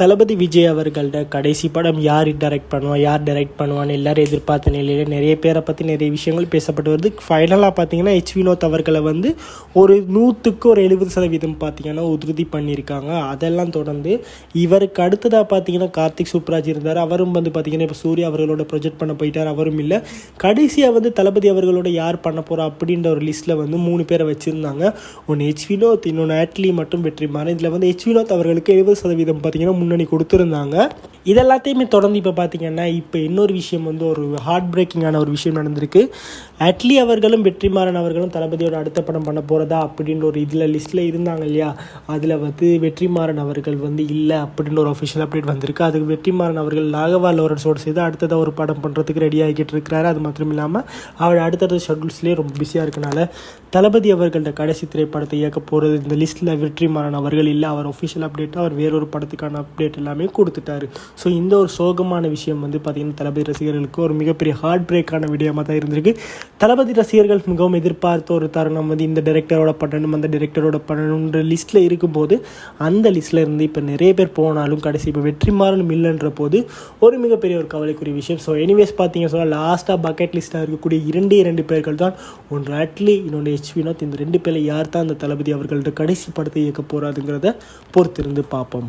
தளபதி விஜய் அவர்கள்ட கடைசி படம் யார் டைரக்ட் பண்ணுவான் யார் டைரக்ட் பண்ணுவான்னு எல்லாரும் எதிர்பார்த்த நிலையில் நிறைய பேரை பற்றி நிறைய விஷயங்கள் பேசப்பட்டு வருது. ஃபைனலாக பார்த்தீங்கன்னா ஹெச் வினோத் அவர்களை வந்து ஒரு நூற்றுக்கு ஒரு எழுபது சதவீதம் பார்த்தீங்கன்னா உறுதி பண்ணியிருக்காங்க. அதெல்லாம் தொடர்ந்து இவருக்கு அடுத்ததாக பார்த்தீங்கன்னா கார்த்திக் சூப்ராஜ் இருந்தார். அவரும் வந்து பார்த்தீங்கன்னா இப்போ சூர்யா அவர்களோட ப்ரொஜெக்ட் பண்ண போயிட்டார். அவரும் இல்லை. கடைசியாக வந்து தளபதி அவர்களோட யார் பண்ண போகிறா அப்படின்ற ஒரு லிஸ்ட்டில் வந்து மூணு பேரை வச்சுருந்தாங்க. ஒன்று ஹெச் வினோத் இன்னொன்று ஆட்லி மட்டும் வெற்றிமாறன் இதில் வந்து ஹெச் வினோத் அவர்களுக்கு எழுபது சதவீதம் பார்த்தீங்கன்னா முன்னணி கொடுத்துருந்தாங்க. இதெல்லாத்தையுமே தொடர்ந்து இப்போ பார்த்தீங்கன்னா இப்போ இன்னொரு விஷயம் வந்து ஒரு ஹார்ட் பிரேக்கிங்கான ஒரு விஷயம் நடந்திருக்கு. அட்லி அவர்களும் வெற்றிமாறன் அவர்களும் தளபதியோட அடுத்த படம் பண்ண போகிறதா அப்படின்ற ஒரு இதில் லிஸ்ட்டில் இருந்தாங்க இல்லையா? அதில் வந்து வெற்றிமாறன் அவர்கள் வந்து இல்லை அப்படின்ற ஒரு அஃபிஷியல் அப்டேட் வந்திருக்கு. அதுக்கு வெற்றிமாறன் அவர்கள் நாகவா லோரன்ஸோடு சேர்த்து அடுத்ததாக ஒரு படம் பண்ணுறதுக்கு ரெடி ஆகிக்கிட்டு இருக்கிறாரு. அது மாத்திரம் இல்லாமல் அவர் அடுத்தடுத்த ஷெட்யூல்ஸ்லேயே ரொம்ப பிஸியாக இருக்கனால தளபதி அவர்கள்ட்ட கடைசி திரைப்படத்தை இயக்க போகிறது இந்த லிஸ்ட்டில் வெற்றிமாறன் அவர்கள் இல்லை. அவர் ஒஃபிஷியல் அப்டேட் அவர் வேறொரு படத்துக்கான அப்டேட் எல்லாமே கொடுத்துட்டாரு. ஸோ இந்த ஒரு சோகமான விஷயம் வந்து பார்த்திங்கன்னா தளபதி ரசிகர்களுக்கு ஒரு மிகப்பெரிய ஹார்ட் பிரேக்கான விடயமாக தான் இருந்திருக்கு. தளபதி ரசிகர்கள் மிகவும் எதிர்பார்த்த ஒரு தருணம் வந்து இந்த டேரக்டரோட பண்ணணும் அந்த டேரக்டரோட பண்ணணுன்ற லிஸ்ட்டில் இருக்கும்போது அந்த லிஸ்ட்டில் இருந்து இப்போ நிறைய பேர் போனாலும் கடைசி இப்போ வெற்றிமாறன் இல்லைன்ற போது ஒரு மிகப்பெரிய ஒரு கவலைக்குரிய விஷயம். ஸோ எனிவேஸ் பார்த்தீங்க சொன்னால் லாஸ்ட்டாக பக்கெட் லிஸ்ட்டாக இருக்கக்கூடிய இரண்டே இரண்டு பேர்கள் தான் ஒன்று அட்லி இன்னொன்று ஹெச் வினோத். இந்த ரெண்டு பேரில் யார் தான் அந்த தளபதி அவர்கள்ட்ட கடைசி படத்தை இயக்க போகிறாதுங்கிறத பொறுத்திருந்து பார்ப்போம்.